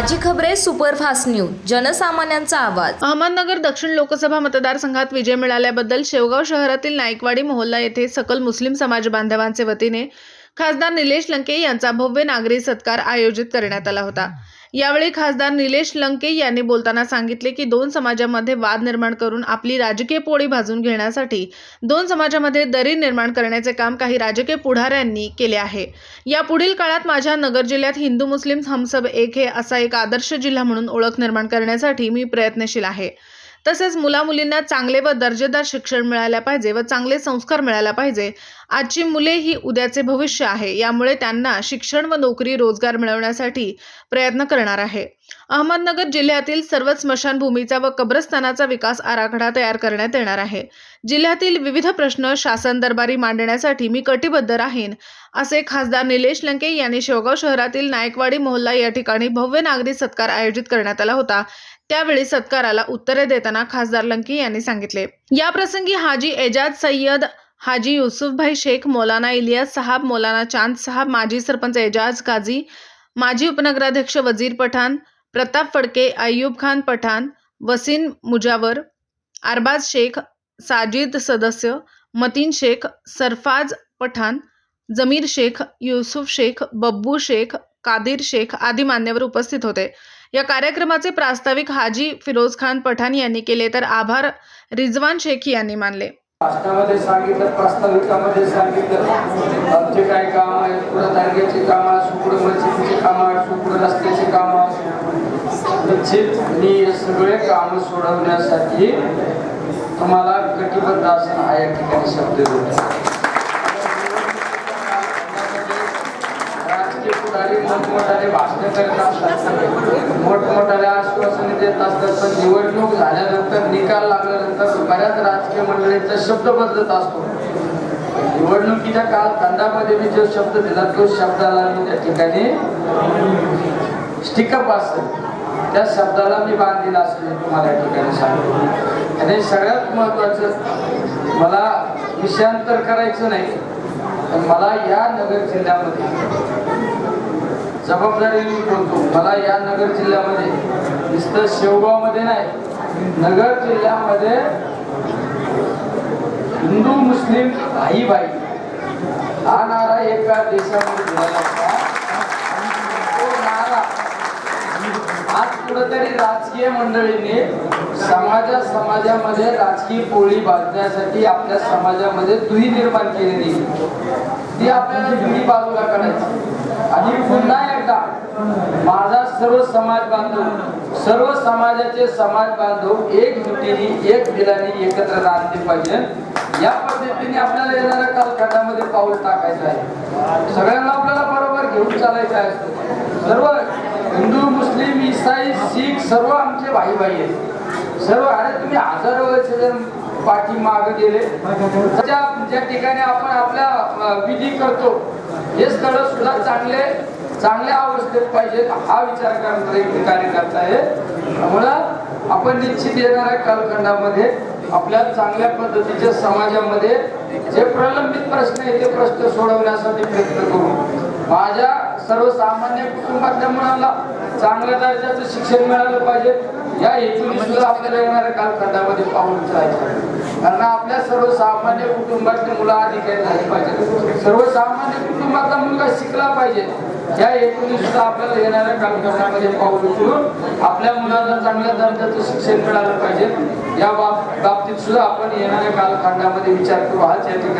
खबरे superfast news जनसामान्यांचा आवाज. अहमदनगर दक्षिण लोकसभा मतदारसंघात विजय मिळाल्याबद्दल शेवगाव शहरातील नाईकवाडी मोहल्ला येथे सकल मुस्लिम समाज बांधवांचे वतीने खासदार निलेश लंके यांचा भव्य नागरी सत्कार आयोजित करण्यात आला होता. यावेळी खासदार निलेश लंके यांनी बोलताना सांगितले की दोन समाजामध्ये वाद निर्माण करून आपली राजकीय पोळी भाजून घेण्यासाठी दोन समाजामध्ये दरी निर्माण करण्याचे काम काही राजकीय पुढाऱ्यांनी केले आहे. या पुढील काळात माझ्या नगर जिल्ह्यात हिंदू मुस्लिम हमसब एक हे असा एक आदर्श जिल्हा म्हणून ओळख निर्माण करण्यासाठी मी प्रयत्नशील आहे. तसेच मुलामुलींना चांगले व दर्जेदार शिक्षण मिळायला पाहिजे व चांगले संस्कार मिळायला पाहिजे आजची मुले ही उद्याचे भविष्य आहे. यामुळे त्यांना शिक्षण व नोकरी रोजगार मिळवण्यासाठी प्रयत्न करणार आहे. अहमदनगर जिल्ह्यातील सर्व स्मशानभूमीचा व कब्रस्थानाचा विकास आराखडा तयार करण्यात येणार आहे. जिल्ह्यातील विविध प्रश्न शासन दरबारी मांडण्यासाठी मी कटिबद्ध राहीन असे खासदार निलेश लंके यांनी शेवगाव शहरातील नायकवाडी मोहल्ला या ठिकाणी भव्य नागरी सत्कार आयोजित करण्यात आला होता. त्यावेळी सत्काराला उत्तरे देताना खासदार लंके यांनी सांगितले. याप्रसंगी हाजी एजाज सय्यद हाजी युसुफभाई शेख मौलाना इलियास साहब मौलाना चांद साहब माजी सरपंच एजाज काझी माजी उपनगराध्यक्ष वजीर पठाण प्रताप फडके अय्यूब खान पठाण वसीन मुजावर अरबाज शेख साजिद सदस्य मतीन शेख सरफाज पठाण जमीर शेख युसुफ शेख बब्बू शेख कादिर शेख आदी मान्यवर उपस्थित होते. या कार्यक्रमाचे प्रास्ताविक हाजी फिरोज खान पठाण यांनी केले तर आभार रिजवान शेख यांनी मानले. भाषणामध्ये सांगितलं प्रास्ताविकामध्ये सांगितलं. आमचे काय काम आहे पुढं दर्ग्याची कामं सुकडं मशिदीची कामं सुकडं रस्त्याची कामं. निश्चित मी हे सगळे कामं सोडवण्यासाठी तुम्हाला कटिबद्ध असणं हा या ठिकाणी शब्द देतो मोठमोठाले भाषण करत असतात. मोठमोठाले आश्वासने देत असतात पण निवडणूक झाल्यानंतर निकाल लागल्यानंतर बऱ्याच राजकीय मंडळींचा शब्द बदलत असतो. निवडणुकीच्या कालखंडामध्ये मी जो शब्द दिला तो शब्दाला मी त्या ठिकाणी स्टिकअप असतं त्या शब्दाला मी बांध असं मी तुम्हाला या ठिकाणी सांगतो. आणि सगळ्यात महत्वाचं मला विषयांतर करायचं नाही पण मला या नगर जिल्ह्यामध्ये जबाबदारी बोलतो मला या नगर जिल्ह्यामध्ये नुसतं शेवगावमध्ये नाही नगर जिल्ह्यामध्ये हिंदू मुस्लिम भाई भाई हा नारा एका देशामध्ये दिलेला होता तो नारा आज कुठेतरी राजकीय मंडळींनी समाजा समाजामध्ये राजकीय पोळी बांधण्यासाठी आपल्या समाजामध्ये दुही निर्माण केलेली ती आपल्याला दुही बाजूला करायची आणि पुन्हा एकदा माझा सर्व समाज बांधव सर्व समाजाचे समाज बांधव एकजुटीने एक दिलाने एकत्र राहते पाहिजे. या पद्धतीने आपल्याला येणाऱ्या कालखंडामध्ये पाऊल टाकायचं आहे. सगळ्यांना आपल्याला बरोबर घेऊन चालायचं आहे. सर्व इसाई शीख सर्व आमचे भाई भाई आहेत. सर्व अरे तुम्ही हजारो वर्ष पाठी माग गेले ज्या ज्या ठिकाणी आपण आपल्या विधी करतो हे स्थळ सुद्धा चांगले चांगल्या अवस्थेत पाहिजेत हा विचार करणारा एक कार्यकर्ता आहे. त्यामुळं आपण निश्चित येणाऱ्या कालखंडामध्ये आपल्या चांगल्या पद्धतीच्या समाजामध्ये जे प्रलंबित प्रश्न आहे ते प्रश्न सोडवण्यासाठी प्रयत्न करू. माझ्या सर्वसामान्य कुटुंबातल्या मुलांना चांगल्या दर्जाचं शिक्षण मिळालं पाहिजे. या हेतूने सुद्धा आपल्याला येणाऱ्या कालखंडामध्ये पाहून उचलायचं कारण आपल्या सर्वसामान्य कुटुंबातली मुलं अधिकारी झाली पाहिजे सर्वसामान्य कुटुंबातला मुलगा शिकला पाहिजे. या हेतूने सुद्धा आपल्याला येणाऱ्या कालखंडामध्ये पाहून उचलून आपल्या मुलांना चांगल्या दर्जाचं शिक्षण मिळालं पाहिजे. या बाब- बाबतीत सुद्धा आपण येणाऱ्या कालखंडामध्ये विचार करू. हाच या ठिकाणी